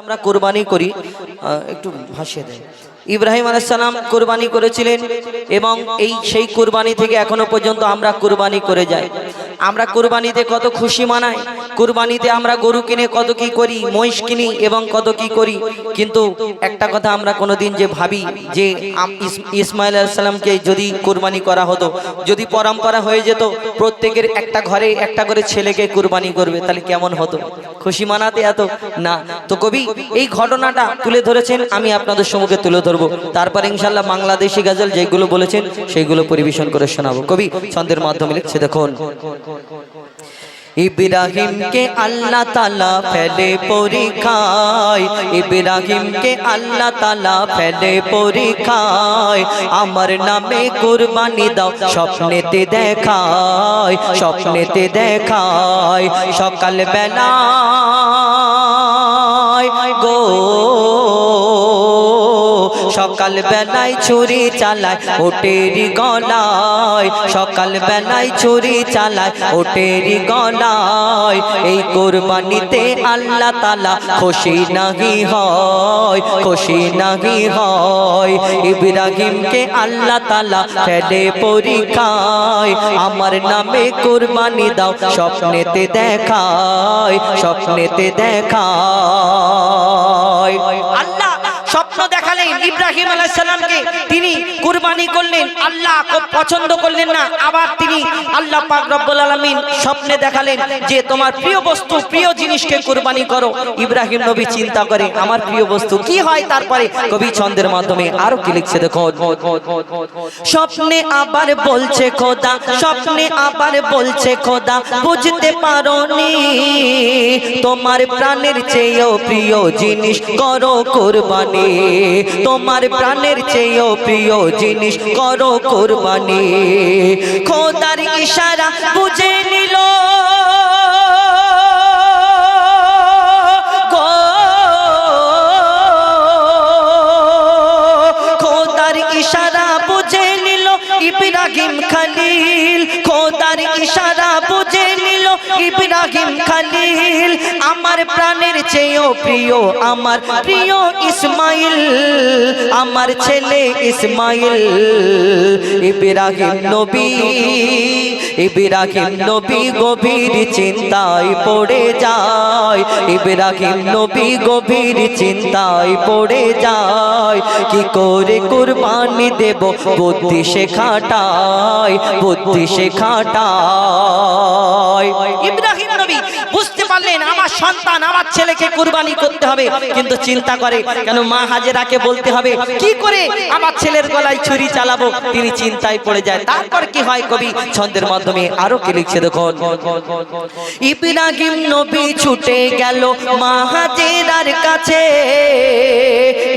আমরা কোরবানি করি। একটু ভাসিয়ে দেয় ইব্রাহিম আলাইসালাম কোরবানি করেছিলেন এবং এই সেই কোরবানি থেকে এখনও পর্যন্ত আমরা কোরবানি করে যাই। আমরা কোরবানিতে কত খুশি মানাই, কোরবানিতে আমরা গরু কিনে কত কি করি, মহিষ কিনি এবং কত কি করি, কিন্তু একটা কথা আমরা কোনোদিন যে ভাবি যে ইসমাইল আলাইসাল্লামকে যদি কোরবানি করা হতো, যদি পরম্পরা হয়ে যেত, প্রত্যেকের একটা ঘরে একটা করে ছেলেকে কোরবানি করবে, তাহলে কেমন হতো? খুশি মানাতে এত? না। তো কবি, এই ঘটনাটা তুলে ধরেছেন, আমি আপনাদের সম্মুখে তুলে ধরবো। তারপর ইনশাল্লাহ বাংলাদেশি গাজল যেগুলো বলেছেন, সেইগুলো পরিবেশন করে শোনাবো। কবি, ছন্দের মাধ্যমে লিখছে দেখুন। ইব্রাহিমকে আল্লাহ তালা ফেলে পরীক্ষায়। ইব্রাহিমকে আল্লাহ তালা ফেলে পরীক্ষায়। আমার নামে কুরবানি দাও, স্বপ্নেতে দেখায় স্বপ্নেতে দেখায়। সকালবেলা গো সকাল বেলায় ছুরি চালায় ওটেরি গলায়। সকাল বেলায় ছুরি চালায় ওটেরি গলায়। এই কোরবানিতে আল্লাহ তালা খুশি নাহি হয়, খুশি নাহি হয়। ইব্রাহিমকে আল্লাহ তালা ফেলে পরীক্ষায়, আমার নামে কোরবানি দাও, স্বপ্নেতে দেখায় স্বপ্নেতে দেখায়। আল্লাহ ইব্রাহিম আলাইসাল্লামকে তিনি কুরবানি করলেন। আল্লাহ পছন্দ করলেন না। আবার তিনি আল্লাহ পাক রব্বুল আলামিন স্বপ্নে দেখালেন যে তোমার প্রিয় বস্তু, প্রিয় জিনিসকে কুরবানি করো। ইব্রাহিম নবী চিন্তা করে, আমার প্রিয় বস্তু কি হয়? তারপরে কবি ছন্দের মাধ্যমে আরও কি লিখছে দেখো। স্বপ্নে আবার বলছে খোদা, স্বপ্নে আবার বলছে খোদা, বুঝতে পারোনি। তোমার প্রাণের চেয়েও প্রিয় জিনিস করো কোরবানি। তোমার প্রাণের চেয়েও প্রিয় জিনিস করো কোরবানি। খোদার ইশারা বুঝে নিল। ইব্রাহিম খালিল, আমার প্রাণের চেয়েও প্রিয়, আমার প্রিয় ইসমাইল, আমার ছেলে ইসমাইল। ইব্রাহিম নবী ইব্রাহিম নবী গভীর চিন্তায় পড়ে যায়। ইব্রাহিম নবী গভীর চিন্তায় পড়ে যায়। কি করে কুরবানি দেব বুদ্ধি শেখাটায়, বুদ্ধি বুঝতে পারলেন, আমার সন্তান, আমার ছেলেকে কুরবানি করতে হবে। কিন্তু চিন্তা করে, কেন মা হাজেরাকে বলতে হবে, কি করে আমার ছেলের গলায় ছুরি চালাবো? তিনি চিন্তায় পড়ে যায়। তারপর কি হয় কবি? ছন্দের মাধ্যমে আরও কি লিখছে দেখুন? ইব্রাহিম নবী ছুটে গেল মা হাজেরার কাছে।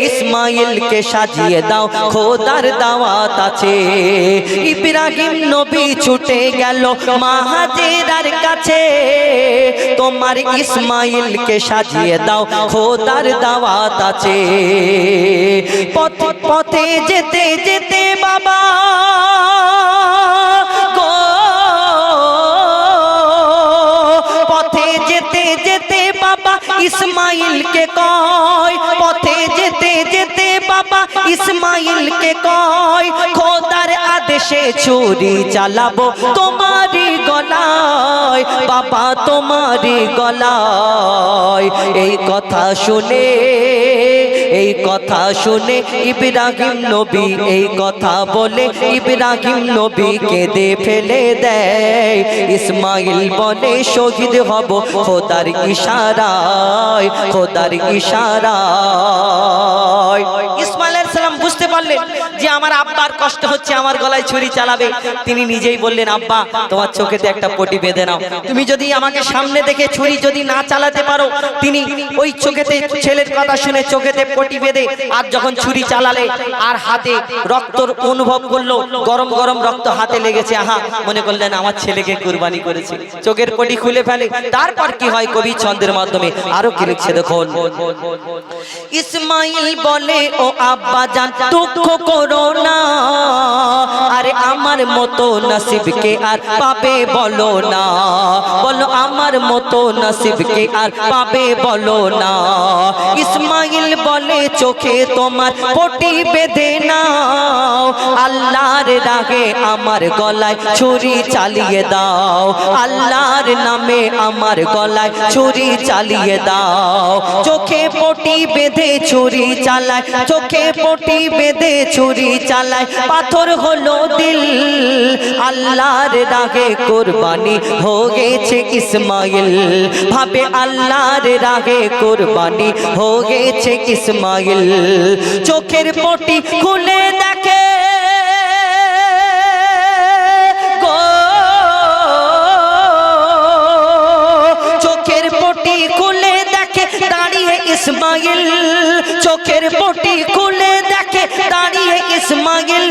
ইসমাইলকে সাজিয়ে দাও, খোদার দাওয়াত আছে। ইব্রাহিম নবী ছুটে গেল মা হাজেরার কাছে। তোমার ইসমাইলকে সাজিয়ে দাও খোদার দাওয়াত আছে। পথে পথে যেতে যেতে বাবা। পথে যেতে যেতে বাবা ইসমাইলকে কয় পথে যেতে যেতে বাবা ইসমাইলকে কয়, খোদার আদেশে ছুরি চালাবো তোমারই গলায়, বাবা তোমারই গলায়। এই কথা শুনে, এই কথা শুনে ইব্রাহিম নবী, এই কথা বলে ইব্রাহিম নবী কেঁদে ফেলে দেয়। ইসমাইল বলে, শহীদ হব খোদার ইশারায় খোদার ইশারায়। পারলেন যে আমার আব্বার কষ্ট হচ্ছে, আমার গলায় ছুরি চালাবে। তিনি নিজেই বললেন, আব্বা, তোমার চোখেতে একটা পটি বেঁধে নাও। তুমি যদি আমাকে সামনে দেখে ছুরি যদি না চালাতে পারো, তিনি ওই চোখেতে, ছেলের কথা শুনে চোখেতে পটি বেঁধে আর যখন ছুরি চালালে আর হাতে রক্তর অনুভব করল, গরম গরম রক্ত হাতে লেগেছে। আহা, মনে করলেন আমার ছেলেকে কুরবানি করেছে। চোখের পটি খুলে ফেলে। তারপর কি হয় কবি ছন্দের মাধ্যমে? আরও কি লিখছে দেখুন। ইসমাইল বলে, ও আব্বা, জান দুঃখ করো না। আরে আমার মতো নসিবকে আর পাবে বলো না। বলো, আমার মতো নসিবকে আর পাবে বলো না। ইসমাইল বলে, চোখে তোমার পটি বেঁধে নাও। আল্লাহর রাগে আমার গলায় ছুরি চালিয়ে দাও। আল্লাহর নামে আমার গলায় ছুরি চালিয়ে দাও। চোখে পটি বেঁধে ছুরি চালায়, চোখে পটি বেঁধে ছুরি চালায়। পাথর হলো দিল, আল্লাহর রাগে কোরবানি হয়েছে ইসমাইল। ভাবে আল্লাহর রাগে কোরবানি হয়েছে ইসমাইল। চোখের পটি খুলে ইসমাইল চোখের পটি খুলে দেখে, দাঁড়িয়ে ইসমাইল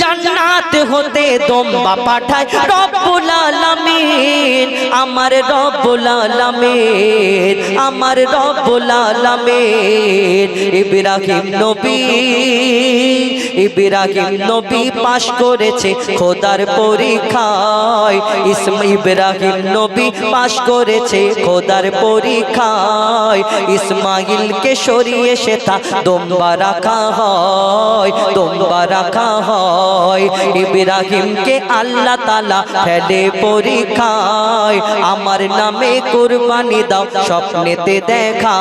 জান্নাত হতে দম্বা পাঠায়, রব্বুল আলামিন, আমার রব্বুল আলামিন, আমার রব্বুল আলামিন, ইব্রাহিম নবী ইব্রাহিম নবী পাশ করেছে খোদার পরীক্ষায়। ইসম ইব্রাহিম নবী পাশ করেছে খোদার পরীক্ষায়। ইসমাইলকে সরিয়ে সেটা দম্বা রাখা হয় রাখা হয়। আল্লাহ তালা ফেলে পরীক্ষায়, আমার নামে কুরবানি দাও, স্বপ্নেতে দেখায়।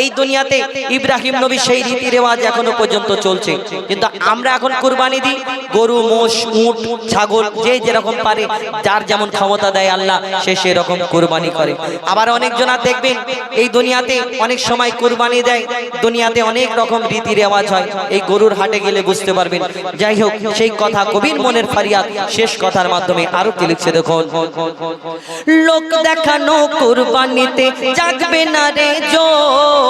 এই দুনিয়াতে ইব্রাহিম নবী সেই রীতি রেওয়াজ এখনও পর্যন্ত চলছে। কিন্তু আমরা এখন কুরবানি দিই, গরু, মোষ, উট, ছাগল, যে যেরকম পারে, যার যেমন ক্ষমতা দেয় আল্লাহ, সে সেরকম কুরবানি করে। আবার অনেকজনা দেখবেন, এই দুনিয়াতে অনেক সময় কুরবানি দেয়, দুনিয়াতে অনেক রকম রীতি রেওয়াজ হয়। এই গরুর হাটে গেলে বুঝতে পারবেন। যাই হোক, সেই কথা কবির মনের ফারিয়াদ, শেষ কথার মাধ্যমে আরও কি লিখছে দেখুন। লোক দেখানো কুরবানিতে জাগবে না রে জোশ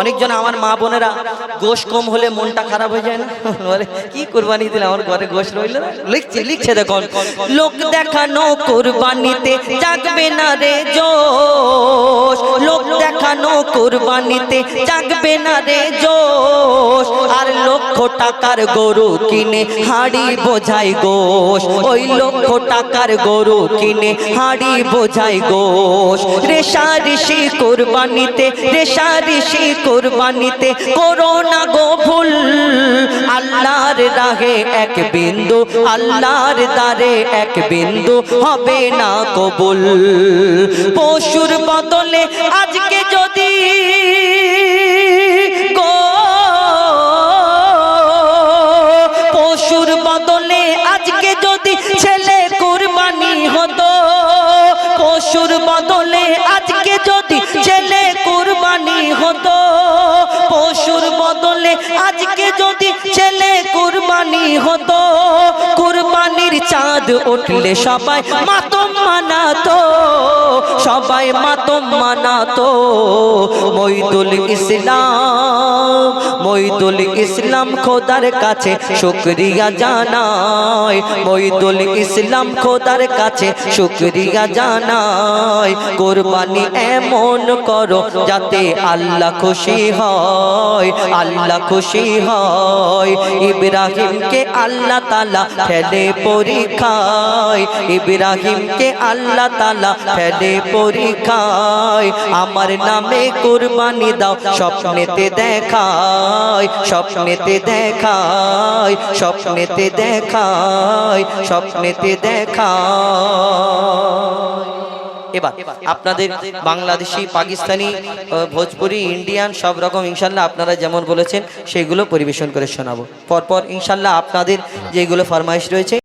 অনেকজন আমার মা বোনেরা গোশ কম হলে মনটা খারাপ হয়ে যায় না। কি কুরবানি দিলে? আমার ঘরে গোশ রইল লিখছে লিখছে দেখুন। লোক দেখানো কোরবানিতে জাগবে না রে জোশ। লোক দেখানো কোরবানিতে জাগবে না রে জোশ। আর লক্ষ টাকার গরু কিনে হাড়ি বোঝাই গোশ। ওই লক্ষ টাকার গরু কিনে হাড়ি বোঝাই গোশ। রেশা ঋষি কোরবানিতে রেশা ঋষি কোরবানিতে করোনা ভুল। আল্লাহর রাহে এক বিন্দু, আল্লাহর দ্বারে এক বিন্দু হবে না কবুল। পশুর বদলে আজকে যদি বদলে আজকে যদি ছেলে কুরবানি হতো, পশুর বদলে আজকে যদি ছেলে কুরবানি হতো পশুর বদলে আজকে যদি ছেলে কুরবানি হতো, কুরবানির চাঁদ উঠলে সবাই মাতম মানাতো, সবাই মাতম মানাতো। মইদুল ইসলাম মইদুল ইসলাম খোদার কাছে শুক্রিয়া জানাই। মইদুল ইসলাম খোদার কাছে শুক্রিয়া জানাই। কোরবানি এমন করো যাতে আল্লাহ খুশি হয়, আল্লাহ খুশি হয়। ইব্রাহিমকে আল্লাহ তালা ফেলে পরীক্ষায়, ইব্রাহিমকে আল্লাহ তালা ফেলে পরীক্ষায়। আমার নামে কোরবানি দাও, স্বপ্নেতে দেখায়। স্বপ্নেতে দেখায় স্বপ্নেতে দেখায় স্বপ্নেতে দেখায়। এবার আপনাদের বাংলাদেশি, পাকিস্তানি ভোজপুরি, ইন্ডিয়ান সব রকম ইনশাল্লাহ আপনারা যেমন বলেছেন, সেগুলো পরিবেশন করে শোনাবো। পরপর ইনশাল্লাহ আপনাদের যেগুলো ফরমাইশ রয়েছে